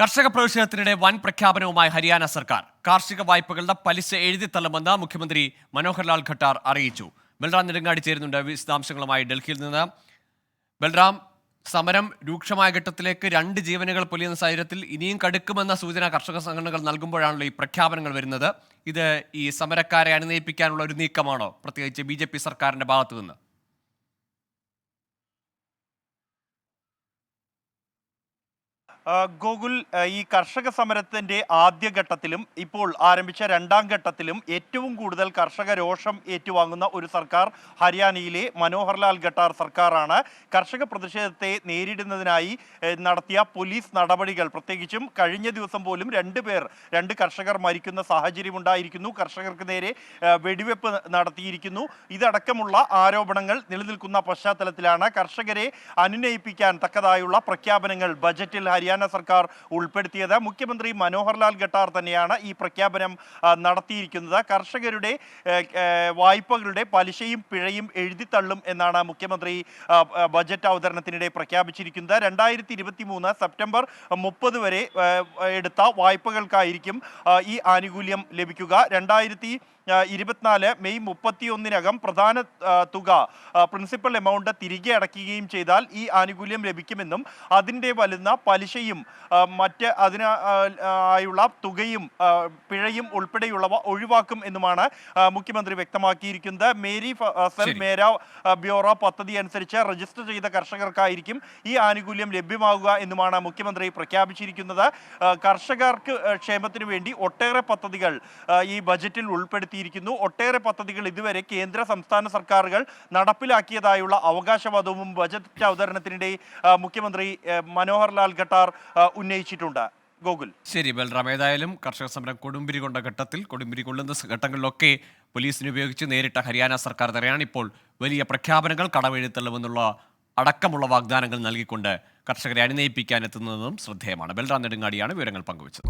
കർഷക പ്രവേശനത്തിനിടെ വൻ പ്രഖ്യാപനവുമായി ഹരിയാന സർക്കാർ കാർഷിക വായ്പകളുടെ പലിശ എഴുതിത്തള്ളുമെന്ന് മുഖ്യമന്ത്രി മനോഹർലാൽ ഖട്ടാർ അറിയിച്ചു. ബൽറാം നെടുങ്ങാടി ചേരുന്നുണ്ട് വിശദാംശങ്ങളുമായി ഡൽഹിയിൽ നിന്ന്. ബൽറാം സമരം രൂക്ഷമായ ഘട്ടത്തിലേക്ക് രണ്ട് ജീവനുകൾ പൊലിയുന്ന സാഹചര്യത്തിൽ ഇനിയും കടുക്കുമെന്ന സൂചന കർഷക സംഘടനകൾ നൽകുമ്പോഴാണല്ലോ ഈ പ്രഖ്യാപനങ്ങൾ വരുന്നത്. ഇത് ഈ സമരക്കാരെ അനുനയിപ്പിക്കാനുള്ള ഒരു നീക്കമാണോ? പ്രത്യേകിച്ച് ബി സർക്കാരിന്റെ ഭാഗത്തു നിന്ന് ഗോകുൽ ഈ കർഷക സമരത്തിന്റെ ആദ്യഘട്ടത്തിലും ഇപ്പോൾ ആരംഭിച്ച രണ്ടാം ഘട്ടത്തിലും ഏറ്റവും കൂടുതൽ കർഷക രോഷം ഏറ്റുവാങ്ങുന്ന ഒരു സർക്കാർ ഹരിയാനയിലെ മനോഹർലാൽ ഖട്ടാർ സർക്കാരാണ്. കർഷക പ്രതിഷേധത്തെ നേരിടുന്നതിനായി നടത്തിയ പോലീസ് നടപടികൾ. പ്രത്യേകിച്ചും കഴിഞ്ഞ ദിവസം പോലും രണ്ട് പേർ രണ്ട് കർഷകർ മരിക്കുന്ന സാഹചര്യം ഉണ്ടായിരിക്കുന്നു. കർഷകർക്ക് നേരെ വെടിവെപ്പ് നടത്തിയിരിക്കുന്നു. ഇതടക്കമുള്ള ആരോപണങ്ങൾ നിലനിൽക്കുന്ന പശ്ചാത്തലത്തിലാണ് കർഷകരെ അനുനയിപ്പിക്കാൻ തക്കതായുള്ള പ്രഖ്യാപനങ്ങൾ ബജറ്റിൽ ഹരിയാന സർക്കാർ ഉൾപ്പെടുത്തിയത്. മുഖ്യമന്ത്രി മനോഹർലാൽ ഖട്ടാർ തന്നെയാണ് ഈ പ്രഖ്യാപനം നടത്തിയിരിക്കുന്നത്. കർഷകരുടെ വായ്പകളുടെ പലിശയും പിഴയും എഴുതിത്തള്ളും എന്നാണ് മുഖ്യമന്ത്രി ബജറ്റ് അവതരണത്തിനിടെ പ്രഖ്യാപിച്ചിരിക്കുന്നത്. രണ്ടായിരത്തി ഇരുപത്തി മൂന്ന് സെപ്റ്റംബർ മുപ്പത് വരെ എടുത്ത വായ്പകൾക്കായിരിക്കും ഈ ആനുകൂല്യം ലഭിക്കുക. രണ്ടായിരത്തി ഇരുപത്തിനാല് മെയ് മുപ്പത്തിയൊന്നിനകം പ്രധാന തുക പ്രിൻസിപ്പൽ എമൗണ്ട് തിരികെ അടയ്ക്കുകയും ചെയ്താൽ ഈ ആനുകൂല്യം ലഭിക്കുമെന്നും അതിന്റെ വലുന്ന പലിശയും മറ്റ് അതിനായുള്ള ആയുള്ള തുകയും പിഴയും ഉൾപ്പെടെയുള്ളവ ഒഴിവാക്കും എന്നുമാണ് മുഖ്യമന്ത്രി വ്യക്തമാക്കിയിരിക്കുന്നത്. മേരി ഫസൽ മേര ബ്യൂറോ പദ്ധതി അനുസരിച്ച് രജിസ്റ്റർ ചെയ്ത കർഷകർക്കായിരിക്കും ഈ ആനുകൂല്യം ലഭ്യമാകുക എന്നുമാണ് മുഖ്യമന്ത്രി പ്രഖ്യാപിച്ചിരിക്കുന്നത്. കർഷകർക്ക് ക്ഷേമത്തിന് വേണ്ടി ഒട്ടേറെ പദ്ധതികൾ ഈ ബജറ്റിൽ ഉൾപ്പെടുത്തിയിരിക്കുന്നു ഒട്ടേറെ പദ്ധതികൾ ഇതുവരെ കേന്ദ്ര സംസ്ഥാന സർക്കാരുകൾ നടപ്പിലാക്കിയതായുള്ള അവകാശവാദവും ബജറ്റ് അവതരണത്തിനിടെ മുഖ്യമന്ത്രി മനോഹർ മനോഹർലാൽ ഖട്ടാർ ഉന്നയിച്ചിട്ടുണ്ട്. ഗോകുൽ. ശരി ബൽറാം. ഏതായാലും കർഷക സമരം കൊടുമ്പിരി കൊണ്ട ഘട്ടത്തിൽ കൊടുമ്പിരി കൊള്ളുന്ന ഘട്ടങ്ങളിലൊക്കെ പോലീസിനെ ഉപയോഗിച്ച് നേരിട്ട ഹരിയാന സർക്കാർ തന്നെയാണ് ഇപ്പോൾ വലിയ പ്രഖ്യാപനങ്ങൾ കടമെഴുത്തള്ളുമെന്നുള്ള അടക്കമുള്ള വാഗ്ദാനങ്ങൾ നൽകിക്കൊണ്ട് കർഷകരെ അനുനയിപ്പിക്കാൻ എത്തുന്നതും ശ്രദ്ധേയമാണ്. ബൽറാം നെടുങ്ങാടിയാണ് വിവരങ്ങൾ പങ്കുവച്ചത്.